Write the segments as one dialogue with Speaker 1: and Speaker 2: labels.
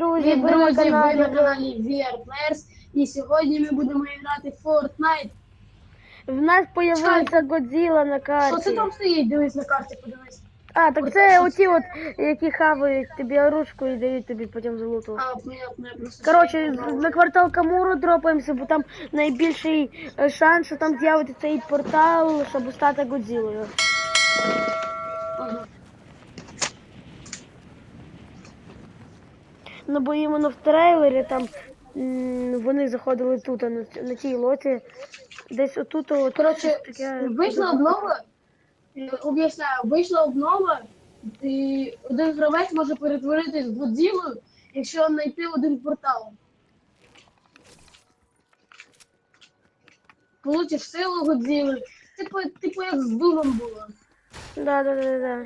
Speaker 1: друзі, на
Speaker 2: друзі, ви на каналі VR Players, і сьогодні ми будемо грати в Fortnite.
Speaker 1: В нас появився Годзіла на
Speaker 2: Що це там стоїть? Дивись на карті, подивись.
Speaker 1: А, так це оті от, які хавають тобі оружку і дають тобі потім золоту.
Speaker 2: А, понятно, я просто...
Speaker 1: Коротше, на квартал Камуру дропаємося, бо там найбільший е, шанс, що там з'явиться цей портал, щоб стати Годзілою.
Speaker 2: Ага.
Speaker 1: Ну бо іменно в трейлері там вони заходили тут, а на, цій лоті. Десь отут от
Speaker 2: Коротше,
Speaker 1: таке.
Speaker 2: вийшла обнова, об'ясняю, вийшла обнова, і один гравець може перетворитись в Годзілу, якщо знайти один портал. Получиш силу Годзіли, типу, типу як з Думом було.
Speaker 1: Да, да, да, да.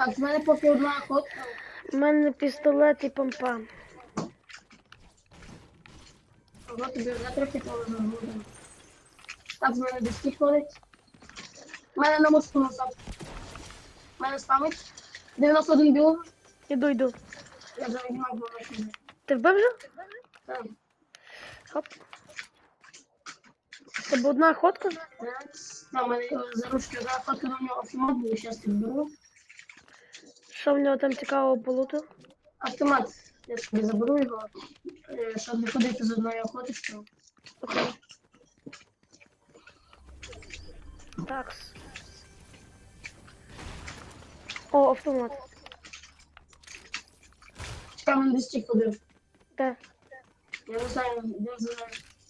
Speaker 2: Так, в мене поки одна охотка.
Speaker 1: У мене пістолет і помпа.
Speaker 2: Ого, тобі вже трохи повезло. Так, в мене десь ходить. У мене на мосту назад. У мене спамить. 91 білого.
Speaker 1: Іду, йду.
Speaker 2: Я вже відмав на
Speaker 1: Ти вбив вже?
Speaker 2: Так.
Speaker 1: Хоп. Тебе одна охотка?
Speaker 2: Там у мене за ручки за охотку на нього автомат був, зараз підберу.
Speaker 1: Що в нього там цікавого полуту?
Speaker 2: Автомат. Я собі заберу його, е, щоб не ходити з одної охоточкою.
Speaker 1: Окей. Такс. О, автомат.
Speaker 2: Чекай, мене десь ті ходив.
Speaker 1: Де?
Speaker 2: Я не знаю, де за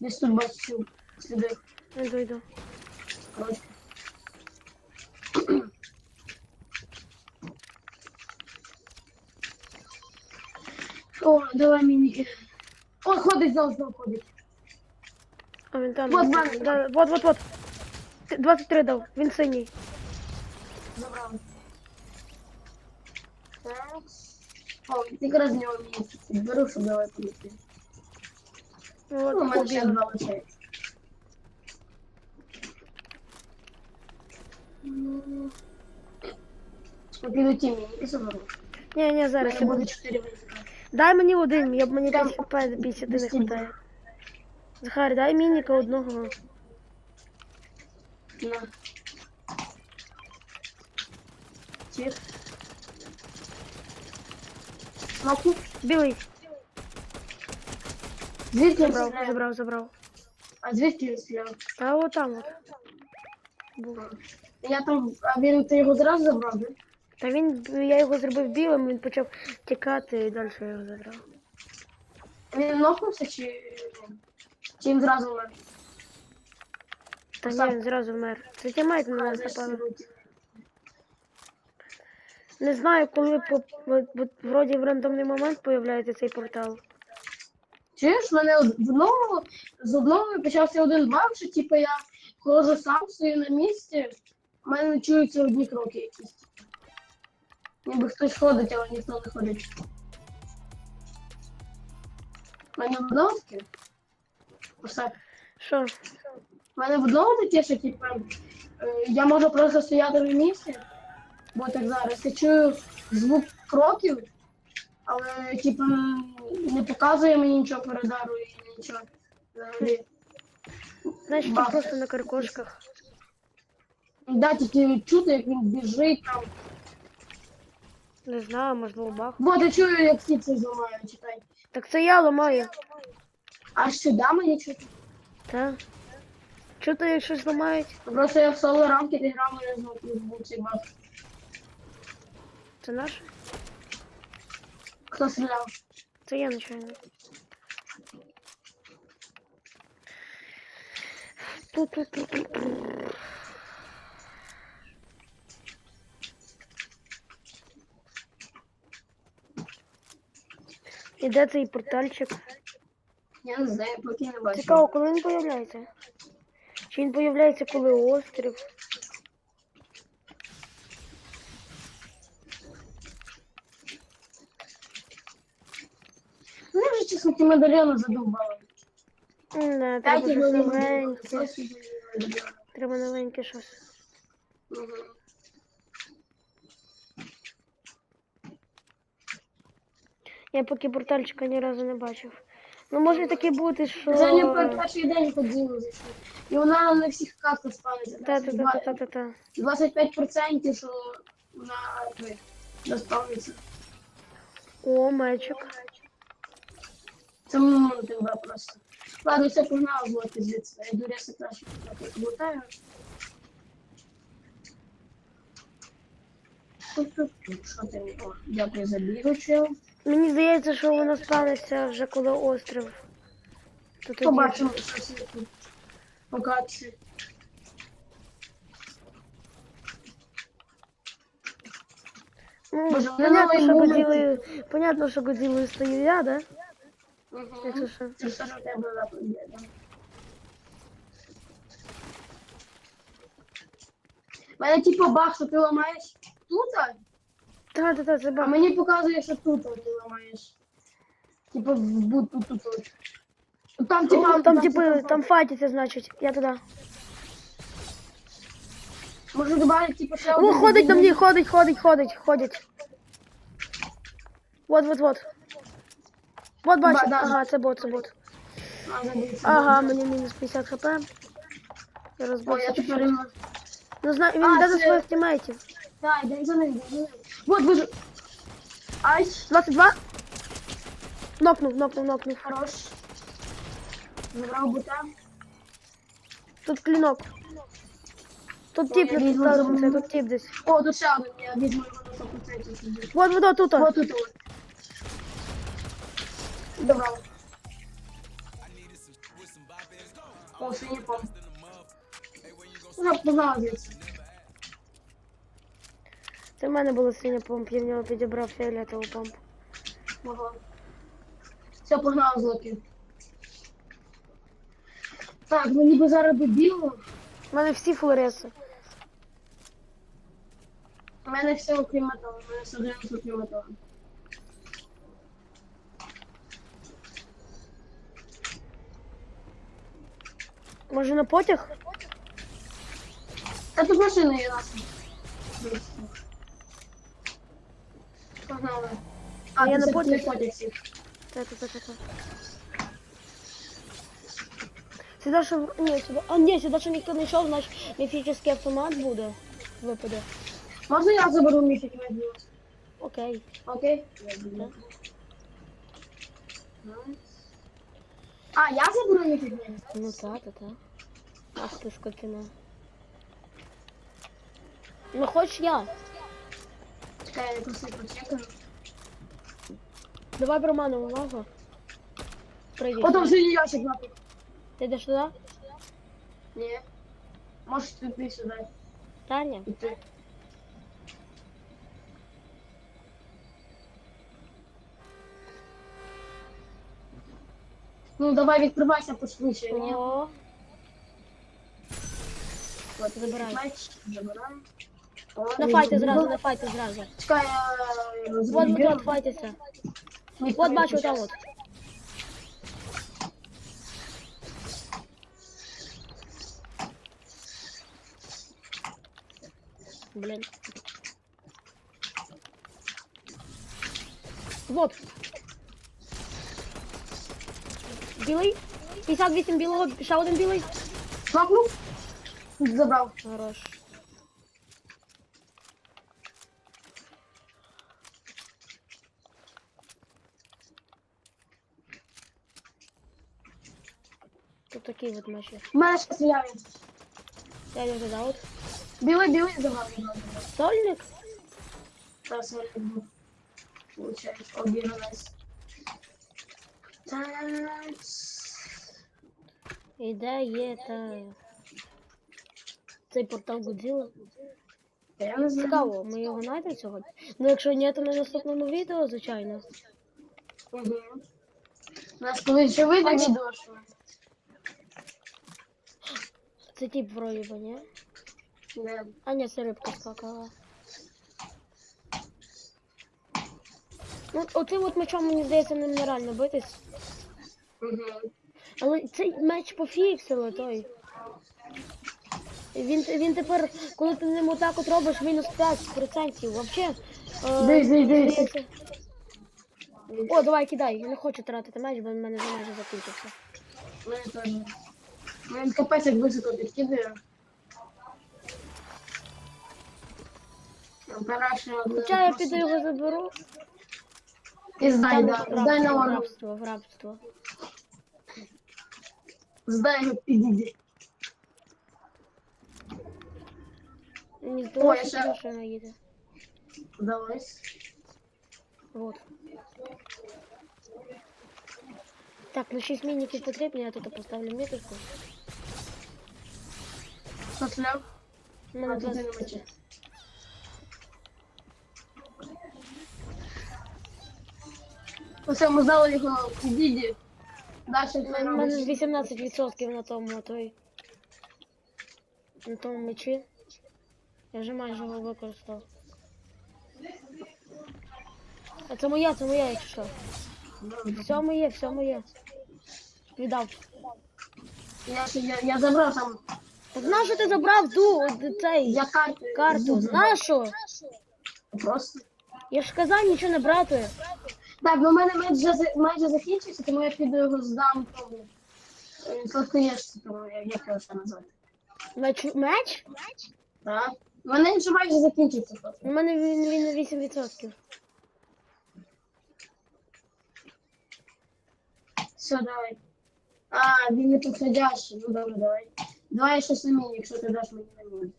Speaker 2: десь тут бачив сліди.
Speaker 1: Іду, йду.
Speaker 2: Коротше. давай мініки. О, ходить знову знову ходить.
Speaker 1: А він там.
Speaker 2: Вот, Ваня.
Speaker 1: Да, вот, вот, вот. Ти- 23 дав, він синій.
Speaker 2: Забрав. Так. О, якраз з нього місце. Беру, щоб давай політи.
Speaker 1: Ну, от,
Speaker 2: Ну, у мене ще
Speaker 1: побігли.
Speaker 2: два лишається. М. Я піду ті мініки заберу.
Speaker 1: Ні, ні,
Speaker 2: У
Speaker 1: зараз
Speaker 2: мене
Speaker 1: я
Speaker 2: буде
Speaker 1: буду.
Speaker 2: 4 візика.
Speaker 1: Дай мені один, я б мені
Speaker 2: Там
Speaker 1: 5 хп до 50 не хватає. Захар, дай мініка одного.
Speaker 2: На. Чек. Смоку.
Speaker 1: Білий.
Speaker 2: Звідки
Speaker 1: Забрав, забрав, забрав.
Speaker 2: А звідки він стріляв?
Speaker 1: Та от там от. Був.
Speaker 2: Я там, а він ти його зразу забрав, да?
Speaker 1: Та він, я його зробив білим, він почав тікати і далі я його забрав.
Speaker 2: Він нокнувся чи, чи він зразу вмер?
Speaker 1: Та ні, він зразу вмер. Це тімейт на
Speaker 2: А,
Speaker 1: нас напали. Не знаю, коли по, вроді в рандомний момент появляється цей портал.
Speaker 2: Чуєш, в мене од- в одному, з одного почався один баг, що типу я ходжу сам стою на місці, в мене чуються одні кроки якісь. Ніби хтось ходить, але ніхто не ходить. У мене в одному таке. Все.
Speaker 1: Що?
Speaker 2: У мене в одному таке, що типу, е, я можу просто стояти на місці, бо так зараз я чую звук кроків, але типу не показує мені нічого по радару і нічого. Взагалі.
Speaker 1: Значить, ти просто на каркошках.
Speaker 2: Да, тільки чути, як він біжить там.
Speaker 1: Не знаю, можливо, бах.
Speaker 2: Бо я чую, як всі це зламають, читай.
Speaker 1: Так це я ламаю.
Speaker 2: Аж сюди мені чути.
Speaker 1: Та? Чути, щось ламають?
Speaker 2: Просто я в соло рамки не грав, мене знову цей баг.
Speaker 1: Це наше?
Speaker 2: Хто стріляв?
Speaker 1: Це я нічого. Ту-ту-ту-ту-ту. І де цей портальчик?
Speaker 2: Я не знаю, поки не бачу.
Speaker 1: Цікаво, коли він появляється? Чи він появляється, коли острів?
Speaker 2: Ну, вже чесно, ті медальйони задовбали.
Speaker 1: М, Да,
Speaker 2: П'ять
Speaker 1: треба щось новеньке. Треба новеньке щось.
Speaker 2: Мгм.
Speaker 1: Я поки портальчика ні разу не бачив. Ну може таке бути, що.
Speaker 2: Пер- перший день ходили зайшли. І вона на всіх катках спавниться.
Speaker 1: Та-та-та-та-та-та.
Speaker 2: 25% що вона той, заспавниться.
Speaker 1: О, мальчик.
Speaker 2: Це ну, тебе просто. Ладно, все погнав злоти звідси. Я йду ряси краще лутаю. Що ти? Дякую за бігу, чел.
Speaker 1: Мені здається, що вона спалиться вже коли острів. То тоді.
Speaker 2: Побачимо, що це
Speaker 1: Ну,
Speaker 2: Боже,
Speaker 1: понятно, що Годзілою, понятно, що Годзілою стою я, да? Якщо що.
Speaker 2: Це що в тебе запит є, мене типу баг, що ти ламаєш тут,
Speaker 1: та, та, це
Speaker 2: а
Speaker 1: баг.
Speaker 2: мені показує, що тут ти ламаєш. Типу, в будь тут, тут, тут. Ну, Там, типу,
Speaker 1: О, там,
Speaker 2: типу,
Speaker 1: типу, там файтиться, значить. Я туди.
Speaker 2: Можу добавити, типу, ще
Speaker 1: О,
Speaker 2: один
Speaker 1: ходить на мені, ходить, ходить, ходить, ходить. Вот, вот, вот. Вот бачу.
Speaker 2: Ба- да.
Speaker 1: Ага, це бот, це бот.
Speaker 2: А, забудь,
Speaker 1: Ага, мені мінус 50 хп. Я
Speaker 2: О, я
Speaker 1: розбився.
Speaker 2: тепер.
Speaker 1: Ну знаю, він
Speaker 2: А,
Speaker 1: йде до
Speaker 2: це-
Speaker 1: своїх тімейтів.
Speaker 2: Так, йдемо за ним, йдемо за ним. Вот, вижу. Ай,
Speaker 1: 22. Нокнув, нокнув, нокнув.
Speaker 2: хорош. Забрав бута.
Speaker 1: Тут клінок. Тут
Speaker 2: Ой,
Speaker 1: тип
Speaker 2: я
Speaker 1: ставиться,
Speaker 2: зроблену.
Speaker 1: тут тип десь.
Speaker 2: О, тут один, я 100% сюди.
Speaker 1: Вот, вот, тут.
Speaker 2: Вот тут от. Добрав. О, синій пом. Уже погнала звідси.
Speaker 1: Це в мене було синя помп, я в нього підібрав фіолетову помпу.
Speaker 2: Ага. Все, погнала злоки. Так, ну ніби зараз би біло.
Speaker 1: У мене всі флореси.
Speaker 2: У мене все окрім металу, у мене все одно окрім металу.
Speaker 1: Може на потяг?
Speaker 2: Та тут машина є нас. Погнали. А,
Speaker 1: Я на
Speaker 2: всіх.
Speaker 1: Та, та, та, та, та. Сюди що... Ні, сюди... А, ні, сюди що ніхто не йшов, значить міфічний автомат буде. Випаде.
Speaker 2: Можна я заберу міфік медіо?
Speaker 1: Окей.
Speaker 2: Окей? А, я заберу медіо?
Speaker 1: Ну та, та, та. Ах ти скотина. Ну хоч я.
Speaker 2: Чекай, я просто почекаю.
Speaker 1: Давай про мене увагу. Прийди.
Speaker 2: Потім синій ящик нахуй.
Speaker 1: Ти йдеш туди?
Speaker 2: Ні. Можеш ти сюди
Speaker 1: Таня?
Speaker 2: піти. Ну, давай відкривайся пошвидше, ні?
Speaker 1: О,
Speaker 2: От,
Speaker 1: забирай.
Speaker 2: забирай. О,
Speaker 1: на
Speaker 2: він
Speaker 1: файти
Speaker 2: забув.
Speaker 1: зразу, на файти зразу.
Speaker 2: Чекай, я
Speaker 1: Вот, вот,
Speaker 2: заберу.
Speaker 1: вот, файтися.
Speaker 2: Ні,
Speaker 1: Вот
Speaker 2: ні,
Speaker 1: бачу
Speaker 2: щас.
Speaker 1: там от. Блин. Вот. Білий. 58 білого, ще один білий.
Speaker 2: Кнопнув? Забрав.
Speaker 1: Хорош. Тут такий от наші.
Speaker 2: У мене ще стріляє.
Speaker 1: Я не. От.
Speaker 2: Білий, білий забрав. забрав, забрав.
Speaker 1: Сольник?
Speaker 2: Люблю. Получається, обігранець. Так.
Speaker 1: Ідея та. Цей портал Годзilla.
Speaker 2: Я не знаю.
Speaker 1: Цікаво, ми його знайдемо сьогодні. Ну якщо ні, то на наступному відео, звичайно.
Speaker 2: Угу. У нас колись ще вийде відео, що
Speaker 1: Це тип вроді би, ні?
Speaker 2: де.
Speaker 1: А ні, це рибка скакала. Ну, оцим от мечом, мені здається, ним нереально битись.
Speaker 2: Угу.
Speaker 1: Але цей меч пофіксили той. Він, він тепер, коли ти ним отак от робиш, мінус 5% вообще.
Speaker 2: Дивись, дивись, дивись.
Speaker 1: О, давай кидай. Я не хочу тратити меч, бо в мене вже майже закінчився.
Speaker 2: Мене теж. Він капець як високо підкидає. Операція
Speaker 1: Хоча я піду його заберу.
Speaker 2: І здай,
Speaker 1: Там
Speaker 2: да.
Speaker 1: в
Speaker 2: Здай на
Speaker 1: рабство, в
Speaker 2: ворог.
Speaker 1: рабство, в рабство.
Speaker 2: Здай його підійди.
Speaker 1: Мені
Speaker 2: Ой,
Speaker 1: здалося,
Speaker 2: ще-
Speaker 1: що машина їде.
Speaker 2: Давай.
Speaker 1: Вот. Так, ну 6 мініків потрібно, я тут поставлю міточку. У мене
Speaker 2: тут
Speaker 1: 20.
Speaker 2: нема чого. Ми здали його підійди. Дальше
Speaker 1: У
Speaker 2: це
Speaker 1: мене- у мене
Speaker 2: робиш.
Speaker 1: 18% на тому той. На тому мечі. Я вже майже його використав. А це моя, це моя, якщо що. Все моє, все моє. Віддав.
Speaker 2: Я, я, я забрав там.
Speaker 1: Так нащо ти забрав ту от цей
Speaker 2: Я карту.
Speaker 1: карту? Нащо?
Speaker 2: Просто.
Speaker 1: Я ж казав нічого не брати.
Speaker 2: Так, ну в мене майже, майже закінчився, тому я піду його здам тому. е, Сладкоєшці, тому я- як його ще назвати.
Speaker 1: Меч? Меч?
Speaker 2: Так. У мене вже майже закінчився просто.
Speaker 1: У мене він, він на 8%.
Speaker 2: Все, давай. А, він не підходящий. Ну добре, давай. Давай я щось на міні, якщо ти даш мені на міні.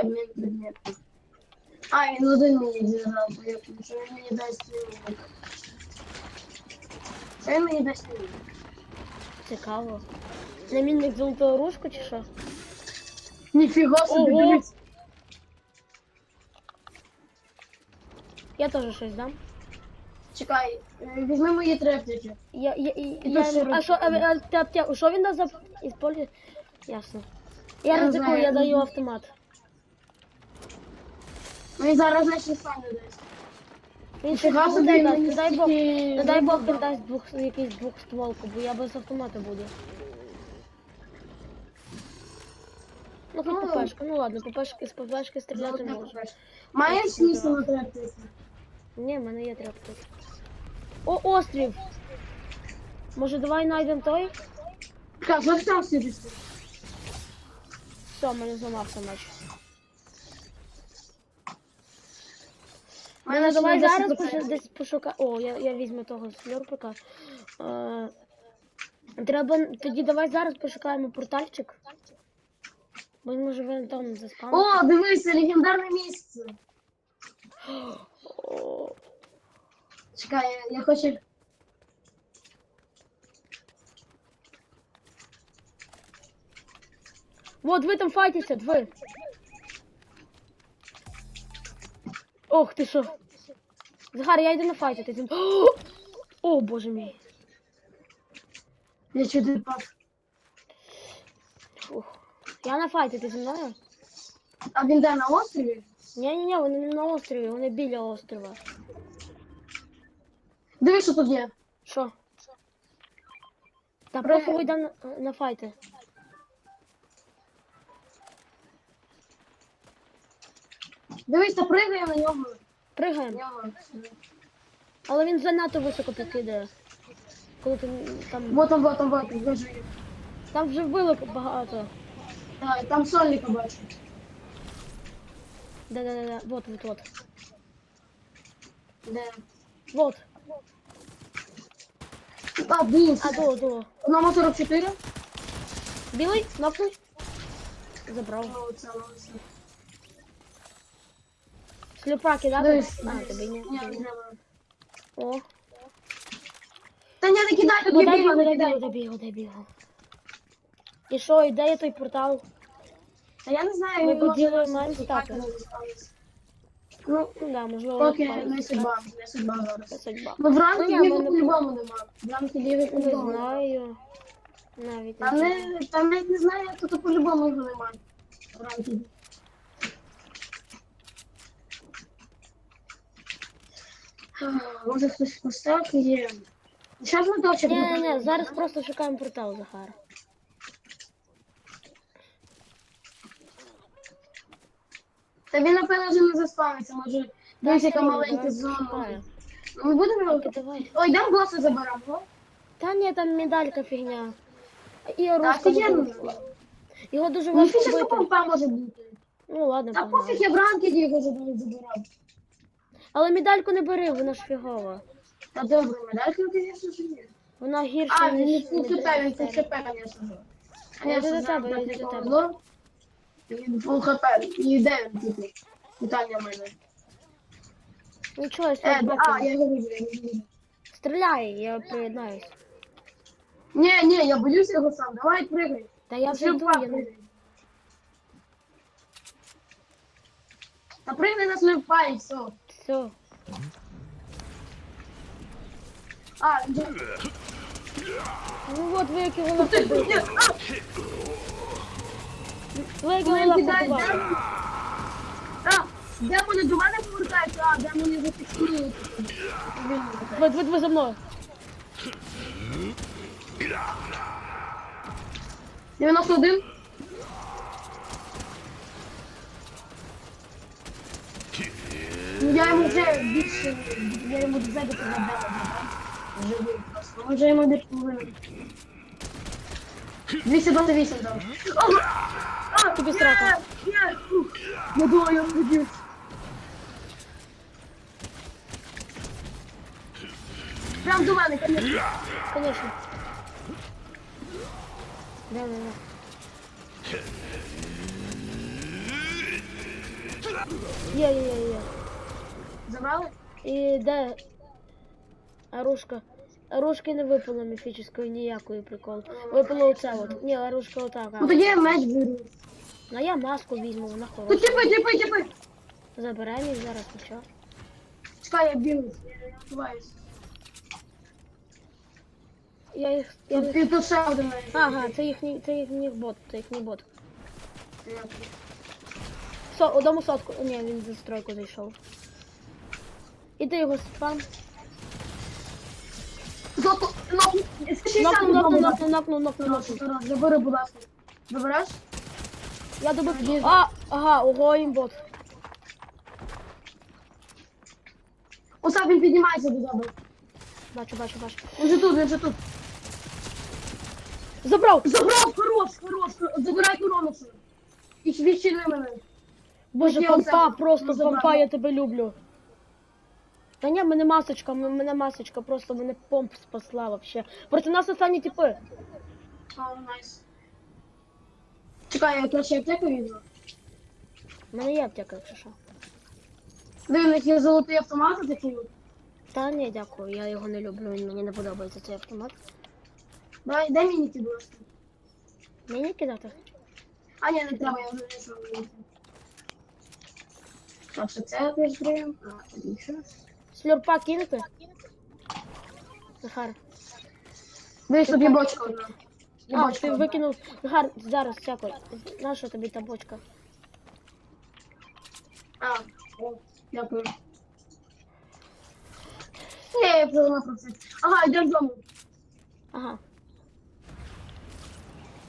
Speaker 2: Обмін предметів. А, він один мені зіграв, то я що він мені дасть міні. Це мені дасть міні.
Speaker 1: Цікаво. Намінник золотого ружку чи що?
Speaker 2: Ніфіга собі,
Speaker 1: Ого.
Speaker 2: дивись.
Speaker 1: Я теж щось дам.
Speaker 2: Чекай, е, візьми мої трептики.
Speaker 1: Я, я, я, я, а що, а, а, аптеку, що він дасть за? Ясно. Я
Speaker 2: Я
Speaker 1: ризикую,
Speaker 2: знаю.
Speaker 1: я даю автомат.
Speaker 2: Мені зараз значить сам дасть.
Speaker 1: Він ще
Speaker 2: собі,
Speaker 1: дай
Speaker 2: мені
Speaker 1: не дай Бог,
Speaker 2: стільки
Speaker 1: не дай Бог він дасть двох, якийсь двохстволку, бо я без автомата буду. Ну хоч
Speaker 2: Ну.
Speaker 1: ППшка, ну ладно, ППшки, з ППшки стріляти можу.
Speaker 2: Маєш смисл на трептики?
Speaker 1: Ні, в мене є тряпки. О, острів! Може давай знайдемо той?
Speaker 2: Как, що там сидиш?
Speaker 1: Все, мене зламався меч.
Speaker 2: У
Speaker 1: Мене
Speaker 2: ще
Speaker 1: давай зараз пош- десь пошукати. О, я, я візьму того сльорпика. Е, треба тоді давай зараз пошукаємо портальчик. Бо він може він там заспав.
Speaker 2: О, дивися, легендарне місце. Чекай, я, я хочу.
Speaker 1: Вот ви там файтіться, ви. Ох ти що. Захар, я йду на файтити. зі мною. О, боже мій.
Speaker 2: Я чути пав.
Speaker 1: Фух. Я на файтити зі мною.
Speaker 2: А він де на острові?
Speaker 1: Ні-ні-ні, вони не на острові, вони біля острова.
Speaker 2: Дивись, що тут є.
Speaker 1: Що? Та просто вийдемо на, на файти.
Speaker 2: Дивись, та пригає на нього. На
Speaker 1: Пригаємо.
Speaker 2: нього.
Speaker 1: Але він занадто високо підкидає. Коли ти там.
Speaker 2: Вот там, вот там, вижу їх.
Speaker 1: Там вже вбили багато.
Speaker 2: Так, там сольника бачу.
Speaker 1: Да-да-да, вот, вот, вот.
Speaker 2: Де?
Speaker 1: Вот.
Speaker 2: А, блін,
Speaker 1: А, до, до.
Speaker 2: Одному 44.
Speaker 1: Білий? Нокнув? Забрав.
Speaker 2: Ну, це, ну, це.
Speaker 1: Сліпаки, да?
Speaker 2: Дивись,
Speaker 1: А, тобі ні.
Speaker 2: Не.
Speaker 1: О.
Speaker 2: Та ні, не кидай, тут не
Speaker 1: дай
Speaker 2: бігав,
Speaker 1: бігу,
Speaker 2: не кидай.
Speaker 1: дай бігу, дай бігу. І що, і де є той портал?
Speaker 2: Та я не знаю,
Speaker 1: Ми
Speaker 2: він може
Speaker 1: поділимо
Speaker 2: зараз
Speaker 1: маємо
Speaker 2: шукати
Speaker 1: стати.
Speaker 2: не дістанеться. Ну,
Speaker 1: Ну да, можливо, впав.
Speaker 2: не судьба, не судьба зараз.
Speaker 1: судьба.
Speaker 2: Ну, в ранку
Speaker 1: Ну,
Speaker 2: ліви по-любому нема. В ранку ліви
Speaker 1: Не знаю. Навіть
Speaker 2: Там,
Speaker 1: не знаю.
Speaker 2: не, там навіть не знаю, тут по-любому його немає. Вранці. А, Може хтось кустах є. Зараз ми точно
Speaker 1: Ні, ні, ні, зараз просто шукаємо портал, Захар.
Speaker 2: Та він, напевно, вже не заспавниться, може. Дивись, яка маленька зона. Ну, Ми будемо.
Speaker 1: Так, давай.
Speaker 2: Ой, йдемо боса заберемо.
Speaker 1: Та ні, там медалька фігня. І оружка. може- Його дуже
Speaker 2: Ну,
Speaker 1: важко
Speaker 2: ще
Speaker 1: бити.
Speaker 2: помпа може бути.
Speaker 1: Ну ладно,
Speaker 2: Та пофіг, я в ранки його забирав.
Speaker 1: Але медальку не бери, вона ж фігова.
Speaker 2: Та добре, медалька, звісно.
Speaker 1: Вона гірша,
Speaker 2: А, він не
Speaker 1: ніж
Speaker 2: фул хп, він фул
Speaker 1: медалька.
Speaker 2: хп, звісно.
Speaker 1: Я йду до тебе, я йду
Speaker 2: не
Speaker 1: до тебе.
Speaker 2: Він фул хп. І де він, типу? Питання в мене.
Speaker 1: Нічого, я
Speaker 2: Е,
Speaker 1: сюди
Speaker 2: а, я його вижу, я його.
Speaker 1: Стріляй, я приєднаюсь.
Speaker 2: Ні, ні, я боюсь його сам, давай пригай.
Speaker 1: Та я вже йду, я не...
Speaker 2: Та пригни на слюпа і все.
Speaker 1: Все.
Speaker 2: А, де?
Speaker 1: Ну от ви які вона
Speaker 2: Ти, ні,
Speaker 1: побили.
Speaker 2: а,
Speaker 1: Ви які
Speaker 2: коли
Speaker 1: вона
Speaker 2: кидає
Speaker 1: побила.
Speaker 2: демон. А, демони до мене повертаються, а демони зафіксують.
Speaker 1: Ви, ви, ви за мною.
Speaker 2: 91. Я йому вже більше, я йому до того дала, Живий просто. Вже йому більше половини. 228 дав. А,
Speaker 1: Тобі
Speaker 2: ух, Я думаю, я вбив. Прям до мене, конечно.
Speaker 1: Конечно. Да, да, да. Є, є, є, є.
Speaker 2: Забрали?
Speaker 1: І де оружка? Оружки не випало міфічної ніякої прикол. Випало оце от. Ні, оружка отака.
Speaker 2: Ну тоді я меч беру.
Speaker 1: А я маску візьму, вона
Speaker 2: Ну
Speaker 1: хороша.
Speaker 2: типи, типи, типи.
Speaker 1: Заберемо їх зараз нічого.
Speaker 2: Чекай, я білий. Я
Speaker 1: їх. Я їх...
Speaker 2: і тут ще один.
Speaker 1: Ага, це їхній, це їхній бот, це їхній бот. Со, одному сотку. Ні, він за стройку зайшов. Іди його спам.
Speaker 2: Зато, ну, 60
Speaker 1: Нокнув, нокнув,
Speaker 2: одному
Speaker 1: нокнув, нокнув, нокнув,
Speaker 2: Раз, Забери, будь ласка. Забереш?
Speaker 1: Я добив. А, ага, ого, імбот.
Speaker 2: Оса, він піднімається до тебе.
Speaker 1: Бачу, бачу, бачу.
Speaker 2: Він же тут, він же тут.
Speaker 1: Забрав!
Speaker 2: Забрав, хорош, хорош. Забирай коронуса. І відчини мене.
Speaker 1: Боже,
Speaker 2: це-
Speaker 1: просто
Speaker 2: ну, забрав.
Speaker 1: я тебе люблю. Та ні, мене масочка, мене масочка, просто мене помп спасла вообще. Проти нас останні типи.
Speaker 2: А, найс. Чекай, я краще аптеку візьму.
Speaker 1: У мене є аптека, якщо що.
Speaker 2: Дивись, є золотий автомат такий.
Speaker 1: Та ні, дякую, я його не люблю, він мені не подобається цей автомат.
Speaker 2: Дай, дай мені ті, будь.
Speaker 1: Мені кидати?
Speaker 2: А, ні, не треба, я вже знайшов мені. Так, що це теж. А, тоді що?
Speaker 1: Слюрпа кинути? Захар.
Speaker 2: Тут є бочка
Speaker 1: А,
Speaker 2: бочка
Speaker 1: ти викинув. Захар, зараз всяко. Наша тобі та бочка?
Speaker 2: А, о, дякую. Ні, я вже про це. Ага, йдемо додому.
Speaker 1: Ага.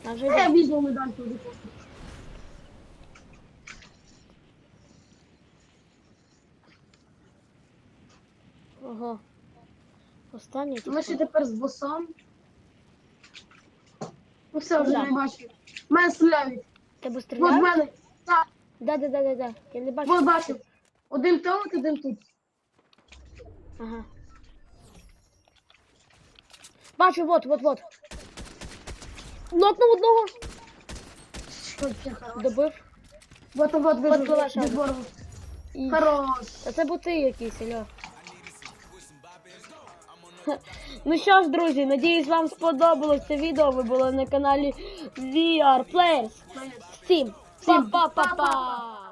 Speaker 1: А вже йде.
Speaker 2: візьму медальку за.
Speaker 1: Ого. Останній
Speaker 2: Ми ще
Speaker 1: типу.
Speaker 2: тепер з босом. Ну все, вже
Speaker 1: Да.
Speaker 2: не бачу. Мене стріляють.
Speaker 1: Тебе
Speaker 2: Вот
Speaker 1: стріляють?
Speaker 2: мене. Так,
Speaker 1: Да, да, да, да, да. Я не бачу.
Speaker 2: вот бачу. Один там, один тут.
Speaker 1: Ага. Бачу, вот, вот, вот. Нокнув одного.
Speaker 2: Що це хорош.
Speaker 1: Добив.
Speaker 2: Вот, вот,
Speaker 1: Вот
Speaker 2: вижу.
Speaker 1: була ще
Speaker 2: від
Speaker 1: одна. І...
Speaker 2: Хорош.
Speaker 1: Та це боти якісь, алло. Ну що ж, друзі, надіюсь, вам сподобалось це відео. Ви були на каналі VR Players. Всім, всім па-па-па!